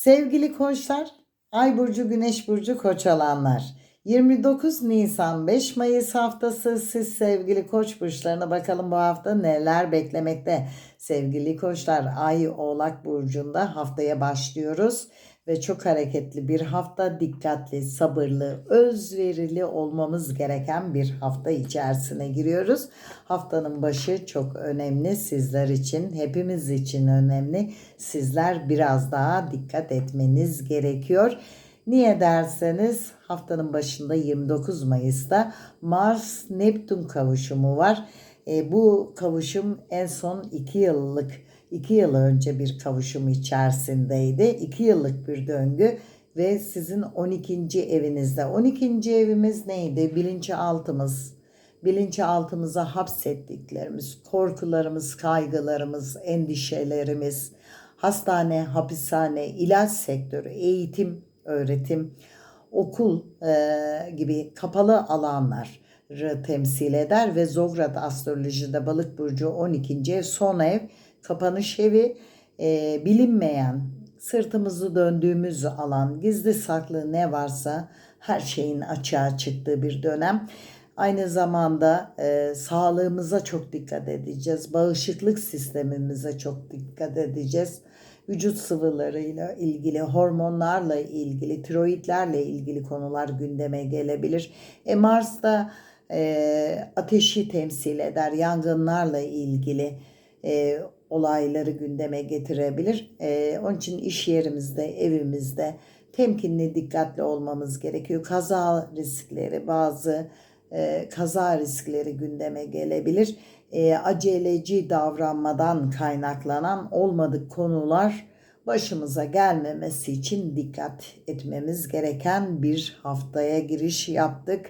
Sevgili koçlar, Ay burcu, Güneş burcu koç alanlar. 29 Nisan 5 Mayıs haftası siz sevgili koç burçlarına bakalım bu hafta neler beklemekte. Sevgili koçlar Ay Oğlak burcunda haftaya başlıyoruz ve çok hareketli bir hafta dikkatli, sabırlı, özverili olmamız gereken bir hafta içerisine giriyoruz. Haftanın başı çok önemli sizler için, hepimiz için önemli. Sizler biraz daha dikkat etmeniz gerekiyor. Niye derseniz haftanın başında 29 Mayıs'ta Mars Neptün kavuşumu var. E, bu kavuşum en son 2 yıllık 2 yıl önce bir kavuşum içerisindeydi. 2 yıllık bir döngü ve sizin 12. evinizde. 12. evimiz neydi? Bilinçaltımız. Bilinçaltımıza hapsettiklerimiz, korkularımız, kaygılarımız, endişelerimiz, hastane, hapishane, ilaç sektörü, eğitim, öğretim, okul e, gibi kapalı alanlar temsil eder ve Zograt astrolojide balık burcu 12. ev son ev kapanış evi e, bilinmeyen sırtımızı döndüğümüz alan gizli saklı ne varsa her şeyin açığa çıktığı bir dönem. Aynı zamanda e, sağlığımıza çok dikkat edeceğiz. Bağışıklık sistemimize çok dikkat edeceğiz. Vücut sıvılarıyla ilgili, hormonlarla ilgili, tiroidlerle ilgili konular gündeme gelebilir. E, Mars da e, ateşi temsil eder, yangınlarla ilgili e, olayları gündeme getirebilir. E, onun için iş yerimizde, evimizde temkinli, dikkatli olmamız gerekiyor. Kaza riskleri, bazı e, kaza riskleri gündeme gelebilir. E, aceleci davranmadan kaynaklanan olmadık konular başımıza gelmemesi için dikkat etmemiz gereken bir haftaya giriş yaptık.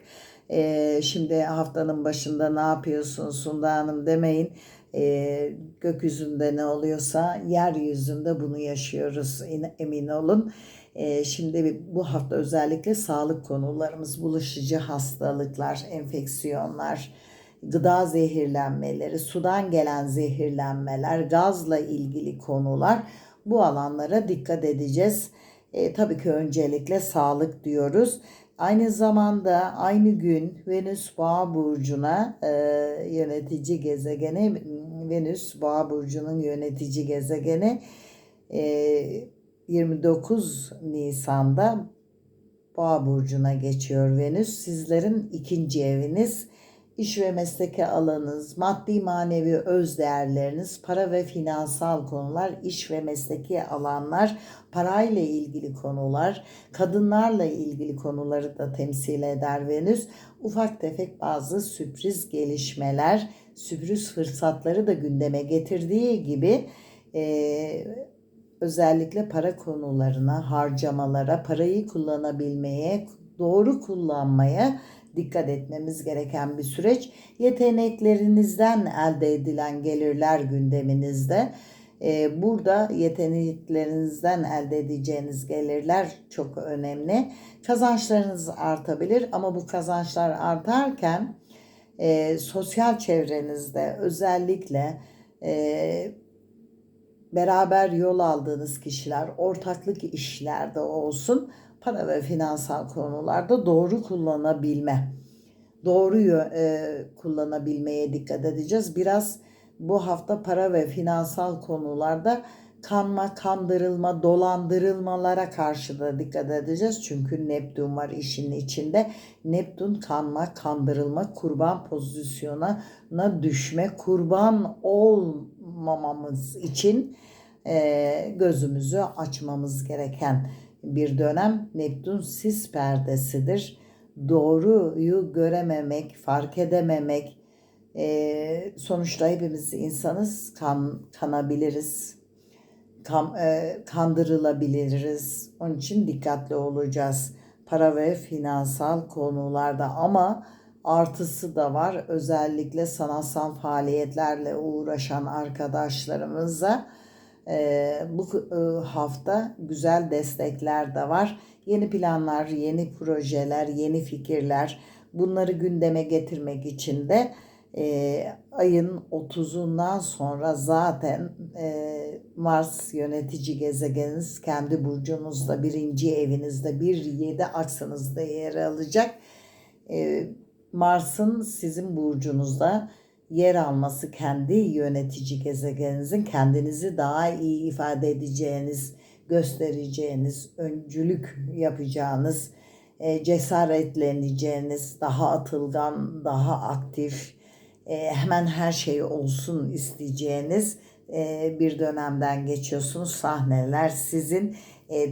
E, şimdi haftanın başında ne yapıyorsun Sunda Hanım demeyin. E, gökyüzünde ne oluyorsa yeryüzünde bunu yaşıyoruz emin olun. E, şimdi bu hafta özellikle sağlık konularımız, bulaşıcı hastalıklar, enfeksiyonlar, gıda zehirlenmeleri, sudan gelen zehirlenmeler, gazla ilgili konular bu alanlara dikkat edeceğiz. E, tabii ki öncelikle sağlık diyoruz. Aynı zamanda aynı gün Venüs Boğa burcuna e, yönetici gezegeni Venüs Boğa burcunun yönetici gezegeni e, 29 Nisan'da Boğa burcuna geçiyor Venüs. Sizlerin ikinci eviniz iş ve mesleki alanınız, maddi manevi öz değerleriniz, para ve finansal konular, iş ve mesleki alanlar, parayla ilgili konular, kadınlarla ilgili konuları da temsil eder Venüs. Ufak tefek bazı sürpriz gelişmeler, sürpriz fırsatları da gündeme getirdiği gibi e, özellikle para konularına, harcamalara, parayı kullanabilmeye, doğru kullanmaya dikkat etmemiz gereken bir süreç. Yeteneklerinizden elde edilen gelirler gündeminizde. Ee, burada yeteneklerinizden elde edeceğiniz gelirler çok önemli. Kazançlarınız artabilir ama bu kazançlar artarken e, sosyal çevrenizde özellikle e, beraber yol aldığınız kişiler, ortaklık işlerde olsun para ve finansal konularda doğru kullanabilme, doğru e, kullanabilmeye dikkat edeceğiz. Biraz bu hafta para ve finansal konularda kanma, kandırılma, dolandırılmalara karşı da dikkat edeceğiz. Çünkü Neptün var işin içinde. Neptün kanma, kandırılma, kurban pozisyona düşme, kurban olmamamız için e, gözümüzü açmamız gereken bir dönem Neptün sis perdesidir. Doğruyu görememek, fark edememek, e, sonuçta hepimiz insanız, kan, kanabiliriz, kan, e, kandırılabiliriz. Onun için dikkatli olacağız para ve finansal konularda ama artısı da var. Özellikle sanatsal faaliyetlerle uğraşan arkadaşlarımıza ee, bu e, hafta güzel destekler de var. Yeni planlar, yeni projeler, yeni fikirler bunları gündeme getirmek için de e, ayın 30'undan sonra zaten e, Mars yönetici gezegeniniz kendi burcunuzda birinci evinizde bir yedi aksınızda yer alacak. E, Mars'ın sizin burcunuzda yer alması kendi yönetici gezegeninizin kendinizi daha iyi ifade edeceğiniz, göstereceğiniz, öncülük yapacağınız, e, cesaretleneceğiniz, daha atılgan, daha aktif, e, hemen her şey olsun isteyeceğiniz e, bir dönemden geçiyorsunuz. Sahneler sizin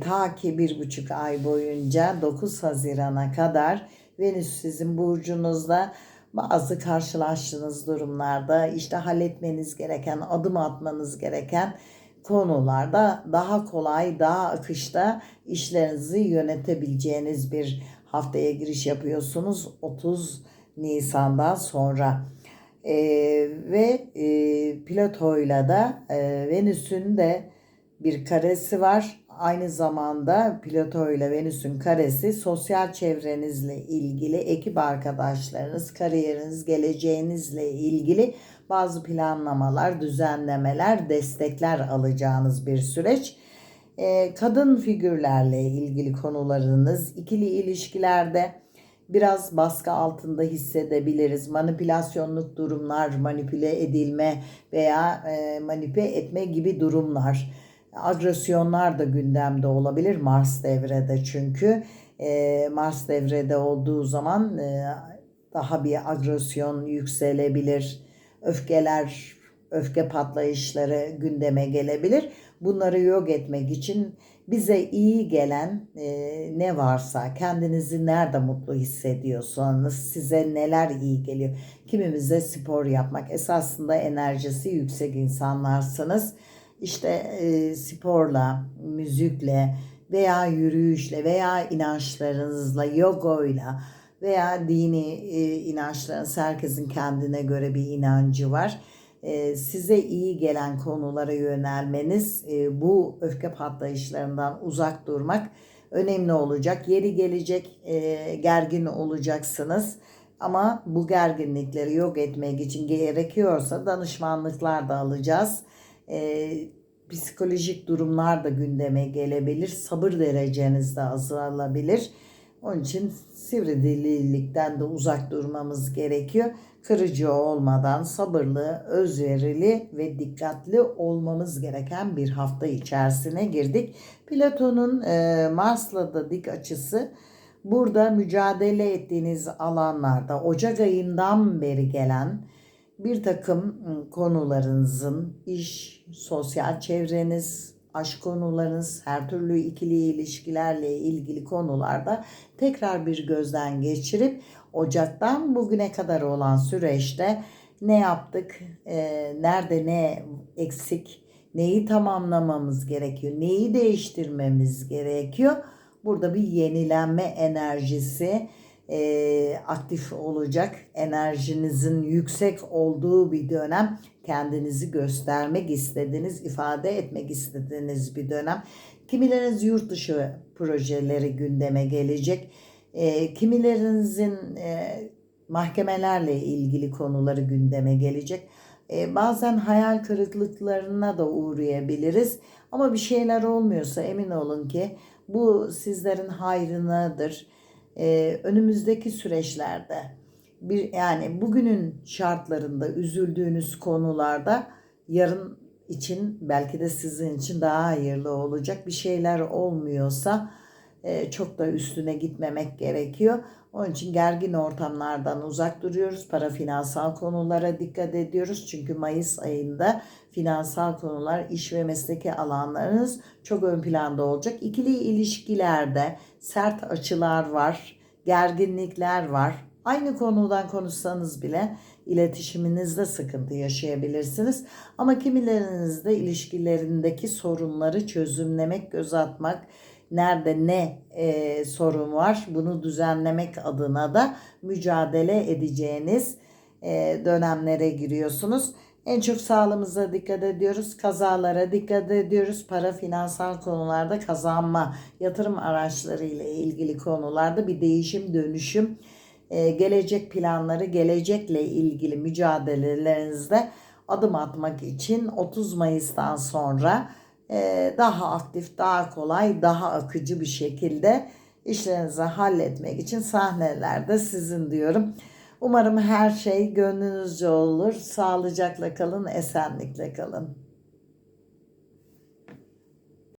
ta ki bir buçuk ay boyunca 9 Haziran'a kadar Venüs sizin burcunuzda bazı karşılaştığınız durumlarda işte halletmeniz gereken, adım atmanız gereken konularda daha kolay, daha akışta işlerinizi yönetebileceğiniz bir haftaya giriş yapıyorsunuz 30 Nisan'dan sonra. Ee, ve e, Plato'yla da e, Venüs'ün de bir karesi var. Aynı zamanda Plüto ile Venüs'ün karesi sosyal çevrenizle ilgili, ekip arkadaşlarınız, kariyeriniz, geleceğinizle ilgili bazı planlamalar, düzenlemeler, destekler alacağınız bir süreç. Ee, kadın figürlerle ilgili konularınız, ikili ilişkilerde biraz baskı altında hissedebiliriz. Manipülasyonluk durumlar, manipüle edilme veya e, manipüle etme gibi durumlar agresyonlar da gündemde olabilir Mars devrede çünkü Mars devrede olduğu zaman daha bir agresyon yükselebilir. Öfkeler, öfke patlayışları gündeme gelebilir. Bunları yok etmek için bize iyi gelen ne varsa kendinizi nerede mutlu hissediyorsanız size neler iyi geliyor. Kimimize spor yapmak esasında enerjisi yüksek insanlarsınız işte e, sporla, müzikle veya yürüyüşle veya inançlarınızla, yogoyla veya dini e, inançlarınız herkesin kendine göre bir inancı var. E, size iyi gelen konulara yönelmeniz, e, bu öfke patlayışlarından uzak durmak önemli olacak. Yeri gelecek e, gergin olacaksınız. Ama bu gerginlikleri yok etmek için gerekiyorsa danışmanlıklar da alacağız e, psikolojik durumlar da gündeme gelebilir. Sabır dereceniz de azalabilir. Onun için sivri dililikten de uzak durmamız gerekiyor. Kırıcı olmadan sabırlı, özverili ve dikkatli olmamız gereken bir hafta içerisine girdik. Platon'un e, Mars'la da dik açısı burada mücadele ettiğiniz alanlarda Ocak ayından beri gelen bir takım ıı, konularınızın iş, sosyal çevreniz, aşk konularınız, her türlü ikili ilişkilerle ilgili konularda tekrar bir gözden geçirip Ocak'tan bugüne kadar olan süreçte ne yaptık, e, nerede ne eksik, neyi tamamlamamız gerekiyor, neyi değiştirmemiz gerekiyor. Burada bir yenilenme enerjisi, e, aktif olacak, enerjinizin yüksek olduğu bir dönem, kendinizi göstermek istediğiniz, ifade etmek istediğiniz bir dönem. Kimileriniz yurt dışı projeleri gündeme gelecek. E, kimilerinizin e, mahkemelerle ilgili konuları gündeme gelecek. E, bazen hayal kırıklıklarına da uğrayabiliriz. Ama bir şeyler olmuyorsa emin olun ki bu sizlerin hayrınadır e, önümüzdeki süreçlerde bir yani bugünün şartlarında üzüldüğünüz konularda yarın için belki de sizin için daha hayırlı olacak bir şeyler olmuyorsa e, çok da üstüne gitmemek gerekiyor. Onun için gergin ortamlardan uzak duruyoruz. Para finansal konulara dikkat ediyoruz. Çünkü Mayıs ayında finansal konular, iş ve mesleki alanlarınız çok ön planda olacak. İkili ilişkilerde sert açılar var, gerginlikler var. Aynı konudan konuşsanız bile iletişiminizde sıkıntı yaşayabilirsiniz. Ama kimilerinizde ilişkilerindeki sorunları çözümlemek, göz atmak, nerede ne e, sorun var bunu düzenlemek adına da mücadele edeceğiniz e, dönemlere giriyorsunuz. En çok sağlığımıza dikkat ediyoruz. Kazalara dikkat ediyoruz. Para finansal konularda kazanma, yatırım araçları ile ilgili konularda bir değişim, dönüşüm e, gelecek planları, gelecekle ilgili mücadelelerinizde adım atmak için 30 Mayıs'tan sonra daha aktif, daha kolay, daha akıcı bir şekilde işlerinizi halletmek için sahnelerde sizin diyorum. Umarım her şey gönlünüzce olur. Sağlıcakla kalın, esenlikle kalın.